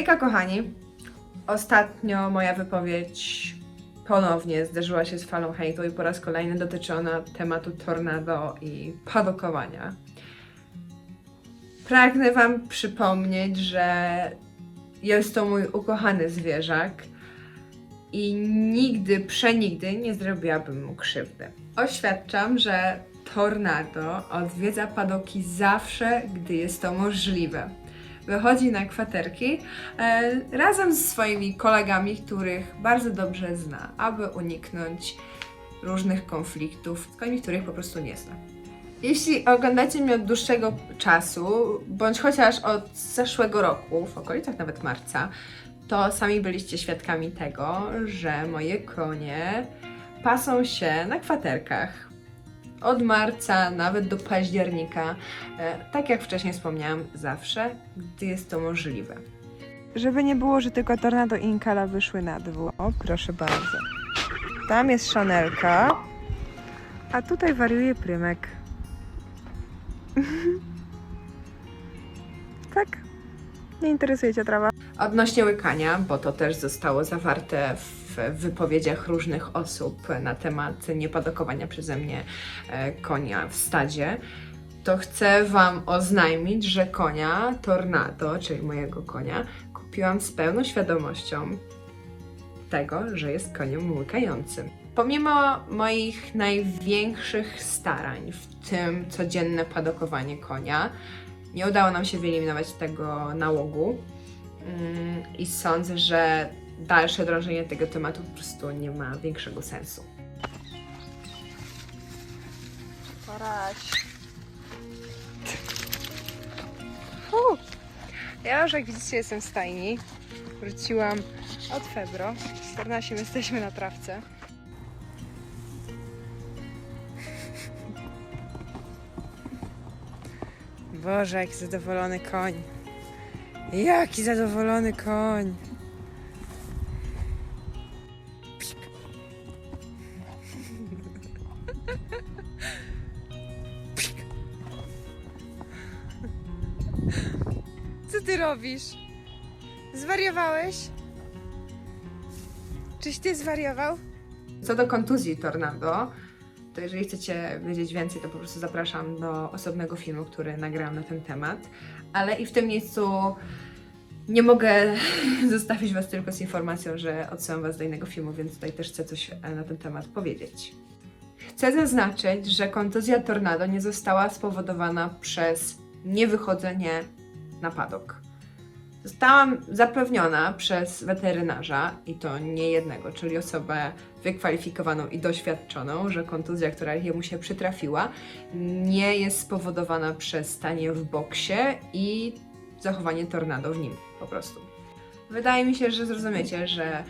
Hejka kochani, ostatnio moja wypowiedź ponownie zderzyła się z falą hejtu i po raz kolejny dotyczy ona tematu tornado i padokowania. Pragnę Wam przypomnieć, że jest to mój ukochany zwierzak i nigdy, przenigdy nie zrobiłabym mu krzywdy. Oświadczam, że tornado odwiedza padoki zawsze, gdy jest to możliwe. Wychodzi na kwaterki e, razem ze swoimi kolegami, których bardzo dobrze zna, aby uniknąć różnych konfliktów, z kolei których po prostu nie zna. Jeśli oglądacie mnie od dłuższego czasu, bądź chociaż od zeszłego roku, w okolicach nawet marca, to sami byliście świadkami tego, że moje konie pasą się na kwaterkach. Od marca nawet do października, e, tak jak wcześniej wspomniałam, zawsze, gdy jest to możliwe. Żeby nie było, że tylko Tornado i Inkala wyszły na dwóch. O, proszę bardzo. Tam jest Szanelka, a tutaj wariuje Prymek. tak? Nie interesuje Cię trawa? Odnośnie łykania, bo to też zostało zawarte w wypowiedziach różnych osób na temat niepadokowania przeze mnie e, konia w stadzie, to chcę Wam oznajmić, że konia Tornado, czyli mojego konia, kupiłam z pełną świadomością tego, że jest koniem łykającym. Pomimo moich największych starań, w tym codzienne padokowanie konia, nie udało nam się wyeliminować tego nałogu. Mm, I sądzę, że dalsze drążenie tego tematu po prostu nie ma większego sensu. Poraź. Ja już jak widzicie jestem w stajni. Wróciłam od Febro. Z Tornasiem jesteśmy na trawce. Boże, jaki zadowolony koń. Jaki zadowolony koń. Co ty robisz? Zwariowałeś? Czyś ty zwariował? Co do kontuzji Tornado, to jeżeli chcecie wiedzieć więcej, to po prostu zapraszam do osobnego filmu, który nagrałam na ten temat. Ale i w tym miejscu nie mogę zostawić Was tylko z informacją, że odsyłam Was do innego filmu, więc tutaj też chcę coś e, na ten temat powiedzieć. Chcę zaznaczyć, że kontuzja Tornado nie została spowodowana przez niewychodzenie na padok. Zostałam zapewniona przez weterynarza, i to nie jednego, czyli osobę wykwalifikowaną i doświadczoną, że kontuzja, która jemu się przytrafiła, nie jest spowodowana przez stanie w boksie i zachowanie tornado w nim po prostu. Wydaje mi się, że zrozumiecie, że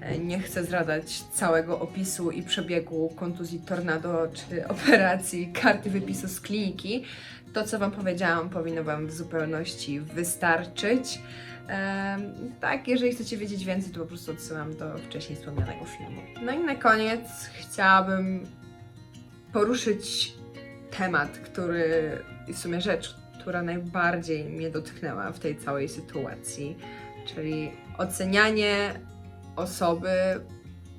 e, nie chcę zdradzać całego opisu i przebiegu kontuzji tornado czy operacji karty wypisu z kliniki. To, co Wam powiedziałam, powinno Wam w zupełności wystarczyć. Em, tak, jeżeli chcecie wiedzieć więcej, to po prostu odsyłam do wcześniej wspomnianego filmu. No i na koniec chciałabym poruszyć temat, który w sumie rzecz, która najbardziej mnie dotknęła w tej całej sytuacji, czyli ocenianie osoby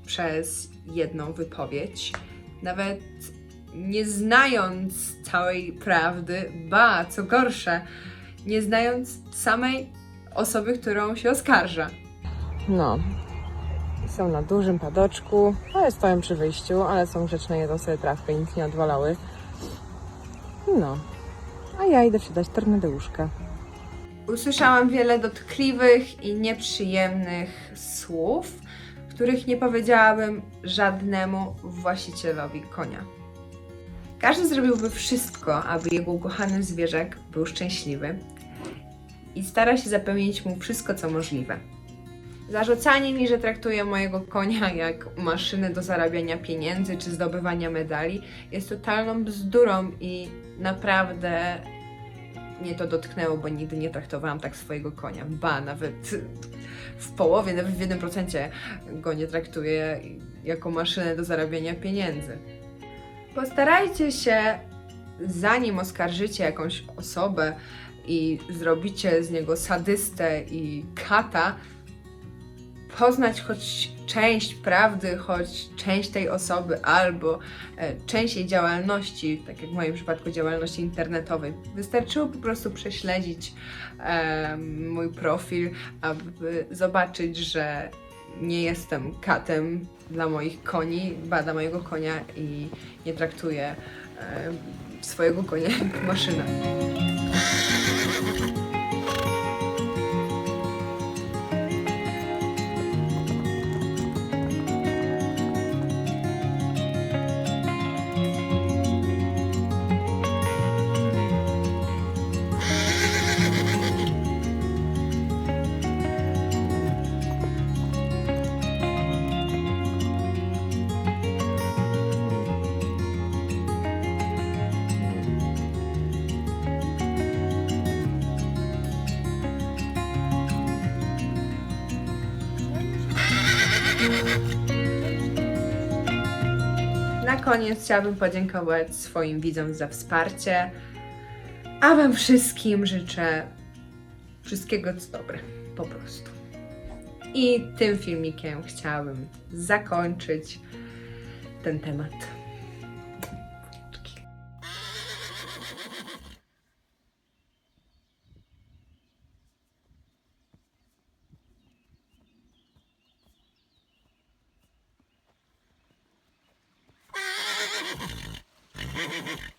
przez jedną wypowiedź, nawet nie znając całej prawdy, ba, co gorsze, nie znając samej osoby, którą się oskarża. No. Są na dużym padoczku, ale stoją przy wyjściu, ale są grzeczne, jedzą sobie trawkę nic nie odwalały. No. A ja idę przydać tornadeuszka. Usłyszałam wiele dotkliwych i nieprzyjemnych słów, których nie powiedziałabym żadnemu właścicielowi konia. Każdy zrobiłby wszystko, aby jego ukochany zwierzak był szczęśliwy i stara się zapewnić mu wszystko, co możliwe. Zarzucanie mi, że traktuję mojego konia jak maszynę do zarabiania pieniędzy czy zdobywania medali jest totalną bzdurą i naprawdę mnie to dotknęło, bo nigdy nie traktowałam tak swojego konia. Ba, nawet w połowie, nawet w jednym procencie go nie traktuję jako maszynę do zarabiania pieniędzy. Postarajcie się, zanim oskarżycie jakąś osobę i zrobicie z niego sadystę i kata, poznać choć część prawdy, choć część tej osoby, albo e, część jej działalności, tak jak w moim przypadku działalności internetowej. Wystarczyło po prostu prześledzić e, mój profil, aby zobaczyć, że nie jestem katem dla moich koni, bada mojego konia i nie traktuję e, swojego konia jak maszynę. Na koniec chciałabym podziękować swoim widzom za wsparcie, a Wam wszystkim życzę wszystkiego co dobre, po prostu. I tym filmikiem chciałabym zakończyć ten temat. Hehehehe